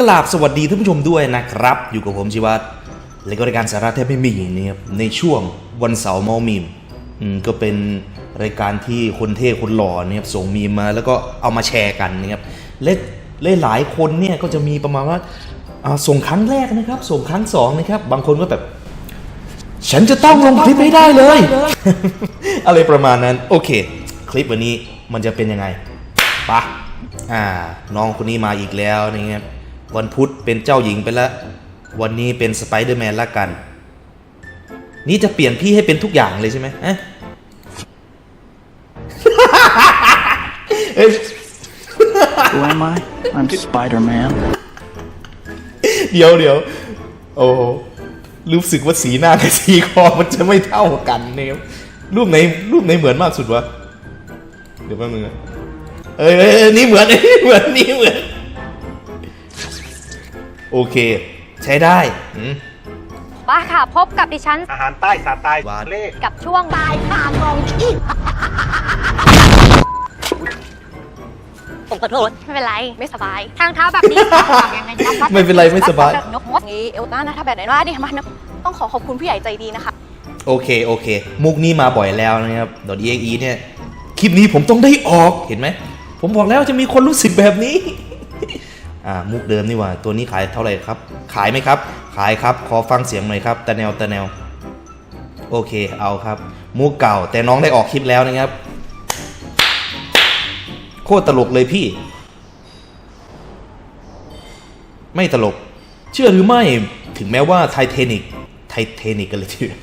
กราบสวัสดีท่านผู้ชมด้วยนะครับ อยู่กับผมชิวัตและก็รายการสาระแทบไม่มีนะครับในช่วงวันเสาร์มามีมก็เป็นรายการที่คนเท่คนหล่อเนี่ยส่งมีมมาแล้วก็เอามาแชร์กันนะครับและและหลายคนเนี่ยก็จะมีประมาณว่าอ่าส่งครั้งแรกนะครับ ส่งครั้งสองนะครับ บางคนก็แบบ ฉันจะต้องลงคลิปให้ได้เลย อะไรประมาณนั้น โอเค คลิปวันนี้มันจะเป็นยังไงปะอ่า น้องคนนี้มาอีกแล้วนะครับ วันพุธเป็นเจ้าหญิงไปแล้ว วันนี้เป็นสไปเดอร์แมนละกัน นี่จะเปลี่ยนพี่ให้เป็นทุกอย่างเลยใช่ไหมฮะเอ้ย Who am I? I'm Spider Man. เดี๋ยวเดี๋ยวโอ้โหรู้สึกว่าสีหน้ากับสีคอมันจะไม่เท่ากันเนี่ยรูปไหนรูปไหนเหมือนมากสุดวะ เดี๋ยวแป๊บนึงนะเอ้ยเอ้ยเอ้ยนี่เหมือน นี่เหมือนนี่เหมือน โอเค ใช้ได้อืมมาค่ะ พบกับดิฉัน อาหารใต้สาไตล์หวาน เลขกับช่วงบายคามองขี้ผมขอโทษไม่เป็นไร ไม่สบาย ทางเท้าแบบนี้ทำยังไงครับไม่เป็นไรไม่สบายนกมดงี้เอลต้านะถ้าแบบไหนว่าเนี่ยมันต้องขอขอบคุณผู้ใหญ่ใจดีนะคะ โอเค โอเค มุกนี้มาบ่อยแล้วนะครับ .exe เนี่ย คลิปนี้ผมต้องได้ออก เห็นไหม ผมบอกแล้วจะมีคนรู้สึกแบบนี้ อ่ามุกเดิมนี่ว่า ตัวนี้ขายเท่าไหร่ครับ ขายไหมครับ ขายครับ ขอฟังเสียงหน่อยครับตะแนวตะแนว โอเค เอาครับ มุกเก่า แต่น้องได้ออกคลิปแล้วนะครับ โคตรตลกเลยพี่ ไม่ตลก เชื่อหรือไม่ ถึงแม้ว่าไทเทนิก ไทเทนิกกันเลยทีเดียว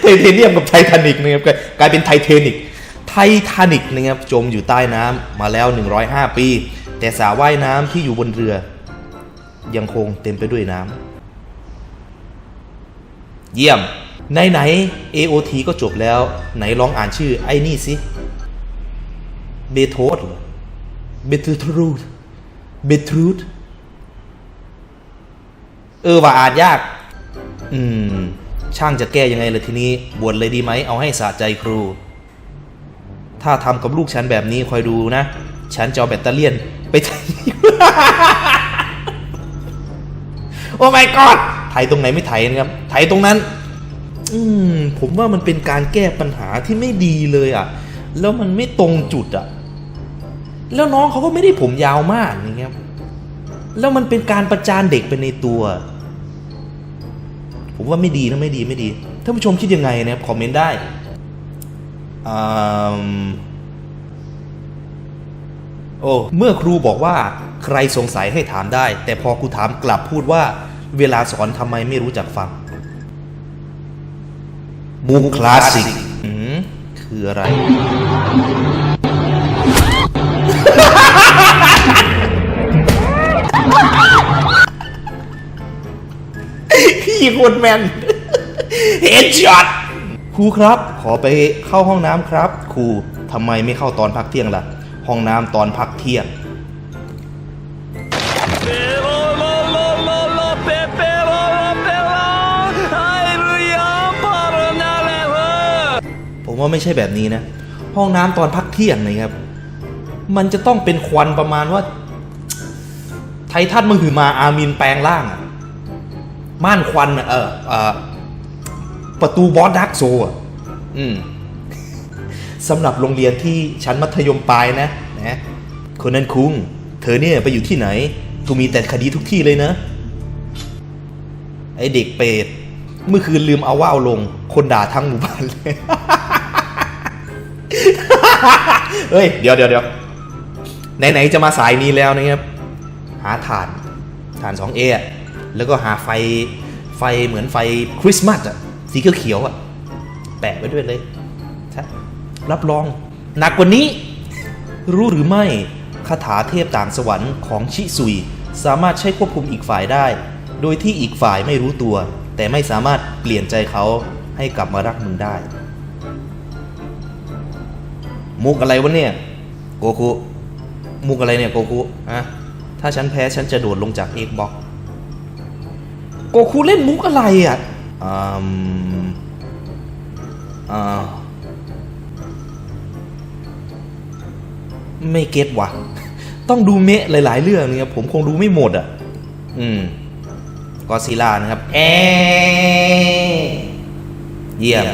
ไทเทเนียมกับไททานิกนะครับกายกลายเป็นไทเทนิก ไททานิกนะครับจมอยู่ใต้น้ำมาแล้ว 105 ปี แต่สระว่ายน้ำที่อยู่บนเรือ ยังคงเต็มไปด้วยน้ำเยี่ยมไหนไหน AOT ก็จบแล้ว ไหนลองอ่านชื่อไอ้นี่สิเบโทสเหรอเบทรูดเบทรูดเออว่าอ่านยาก อืม ช่างจะแก้ยังไงเลยทีนี้ บวชเลยดีไหม เอาให้สะใจครู ถ้าทำกับลูกฉันแบบนี้คอยดูนะ ฉันจะเอาแบตเตอรี่ยน ไปไถ โอ้ my god ไถตรงไหนไม่ไถนะครับ ไถตรงนั้น อืมผมว่ามันเป็นการแก้ปัญหาที่ไม่ดีเลยอะ แล้วมันไม่ตรงจุดอะ แล้วน้องเขาก็ไม่ได้ผมยาวมากนะครับ แล้วมันเป็นการประจานเด็กไปในตัว ผมว่าไม่ดีนะไม่ดีไม่ดี ท่านผู้ชมคิดยังไงนะครับคอมเมนต์ได้อืม โอ้เมื่อครูบอกว่าใครสงสัยให้ถามได้ แต่พอครูถามกลับพูดว่า เวลาสอนทำไมไม่รู้จักฟังมุกคลาสสิกคืออะไร พี่คนแมนเฮดช็อตครูครับ ขอไปเข้าห้องน้ำครับ ครูทำไมไม่เข้าตอนพักเที่ยงล่ะ ห้องน้ำตอนพักเที่ยง ผมว่าไม่ใช่แบบนี้นะ ห้องน้ำตอนพักเที่ยงนะครับ มันจะต้องเป็นควันประมาณว่า ไททันมหือมาอามินแปลงร่างอะม่านควันอะเออเออประตูบอสดักโซอะ อืม สำหรับโรงเรียนที่ชั้นมัธยมปลายนะนะคนนั้นคุง เธอเนี่ยไปอยู่ที่ไหนกูมีแต่คดีทุกที่เลยนะ ไอเด็กเปรตเมื่อคืนลืมเอาว่าวลง คนด่าทั้งหมู่บ้านเลยเฮ้ย เดี๋ยวเดี๋ยวเดี๋ยวไหนๆจะมาสายนี้แล้วนะครับ หาถ่านถ่าน 2A อะแล้วก็หาไฟไฟเหมือนไฟคริสต์มาสอะสีเขียวๆอะแปะไว้ด้วยเลยใช่ รับรองหนักกว่านี้ รู้หรือไม่คาถาเทพต่างสวรรค์ของชิซุย สามารถใช้ควบคุมอีกฝ่ายได้ โดยที่อีกฝ่ายไม่รู้ตัว แต่ไม่สามารถเปลี่ยนใจเขาให้กลับมารักมึงได้ มุกอะไรวะเนี่ย โกคุมุกอะไรเนี่ยโกคุอะถ้าฉันแพ้ฉันจะโดดลงจากเอกบ็อกโกคุเล่นมุกอะไรอะอืมอ่า ไม่เก็ตว่ะ ต้องดูเมะหลาย ๆ เรื่องเนะครับผมคงดูไม่หมดอะ อืมก็ซีลานะครับเอเยี่ยม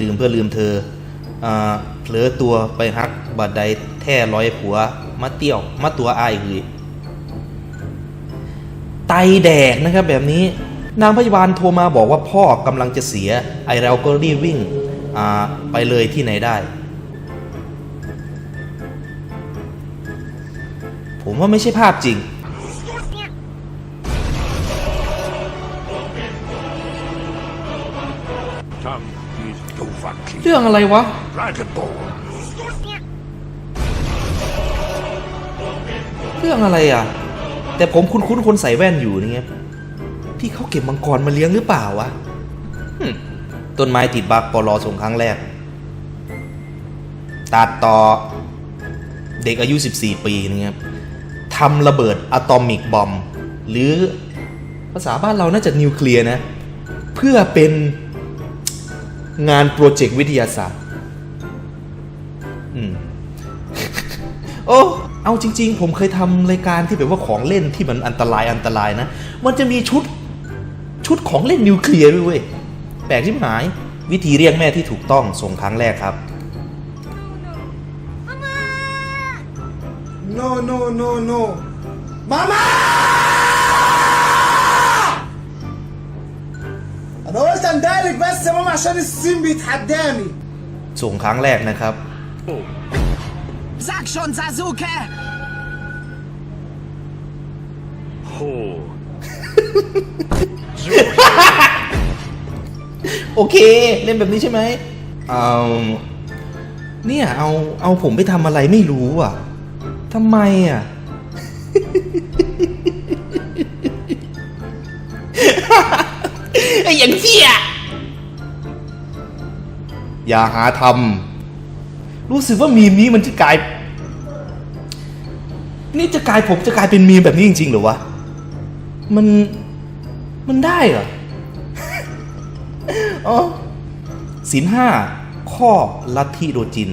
ดื่มเพื่อลืมเธออเผลอตัวไปฮักบัดใดแท่ร้อยผัวมาเตี้ยวมาตัวอายหือไตแดกนะครับแบบนี้ นางพยาบาลโทรมาบอกว่าพ่อกำลังจะเสีย ไอเราก็รีบวิ่งไปเลยที่ไหนได้ ผมว่าไม่ใช่ภาพจริง Some is too fucking เรื่องอะไรวะ Dragon Ball. เรื่องอะไรอะ แต่ผมคุ้นๆคนใส่แว่นอยู่นี่ไงพี่เขาเก็บมังกรมาเลี้ยงหรือเปล่าวะหึต้นไม้ติดบักปอลอส่งครั้งแรก ตัดต่อเด็กอายุ 14 ปีนะครับ ทำระเบิดอะตอมิกบอมหรือภาษาบ้านเราน่าจะนิวเคลียร์นะ เพื่อเป็นงานโปรเจกต์วิทยาศาสตร์อืมโอ้เอาจริง ๆ ผมเคยทำรายการที่แบบว่าของเล่นที่มันอันตรายอันตรายนะ มันจะมีชุดชุดของเล่นนิวเคลียร์ด้วยเว้ยแปลกชิบหาย วิธีเรียกแม่ที่ถูกต้องส่งครั้งแรกครับ No, no, no, no. ماما! انا قلت اندهلك بس يا ماما عشان السين بيتحداني ส่งครั้งแรกนะครับ Sag schon, Sasuke! Oh. โอเค เล่นแบบนี้ใช่ไหมเอาเนี่ย เอา เอาผมไปทำอะไรไม่รู้อ่ะ ทำไมอะ ไอ้อย่างเที่ยอย่าหาทำรู้สึกว่ามีมนี้มันจะกลาย นี่จะกลายผมจะกลายเป็นมีมแบบนี้จริงๆเหรอวะ มัน มันได้เหรอ อ๋อสินห้าข้อลัทธิโดจิน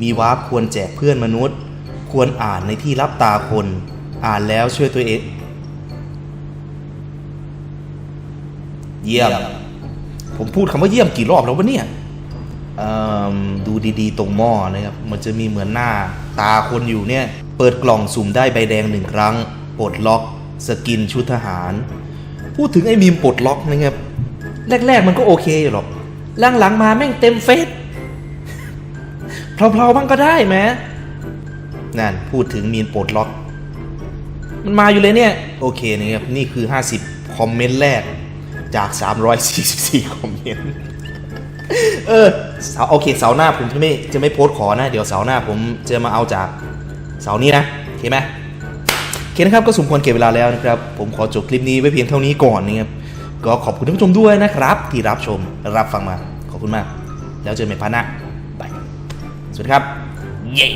มีวาร์ปควรแจกเพื่อนมนุษย์ ควรอ่านในที่รับตาคน อ่านแล้วช่วยตัวเอง เยี่ยม ผมพูดคำว่าเยี่ยมกี่รอบแล้ววะเนี่ยดูดีๆ ตรงหม้อนะครับ มันจะมีเหมือนหน้าตาคนอยู่เนี่ย เปิดกล่องสุ่มได้ใบแดงหนึ่งครั้ง ปลดล็อก สกินชุดทหาร พูดถึงไอ้มีมปลดล็อกนะครับ แรก ๆ มันก็โอเคอยู่หรอกหลังๆมาแม่งเต็มเฟซเพลาๆบ้างก็ได้แม้ นั่นพูดถึงมีมปลดล็อก มันมาอยู่เลยเนี่ย โอเคนะครับ นี่คือ 50 คอมเมนต์แรกจาก 344 คอมเมนต์ เออเสาโอเคเสาร์หน้าผมจะไม่จะไม่โพสต์ขอนะ เดี๋ยวเสาร์หน้าผมจะมาเอาจากเสาร์นี้นะโอเคไหมโอเคนะครับก็สมควรเก็บเวลาแล้วนะครับ ผมขอจบคลิปนี้ไว้เพียงเท่านี้ก่อนนะครับก็ขอบคุณท่านผู้ชมด้วยนะครับ ที่รับชมและรับฟังมาขอบคุณมาก แล้วเจอกันใหม่พาร์ทหน้าบายสวัสดีครับ เย้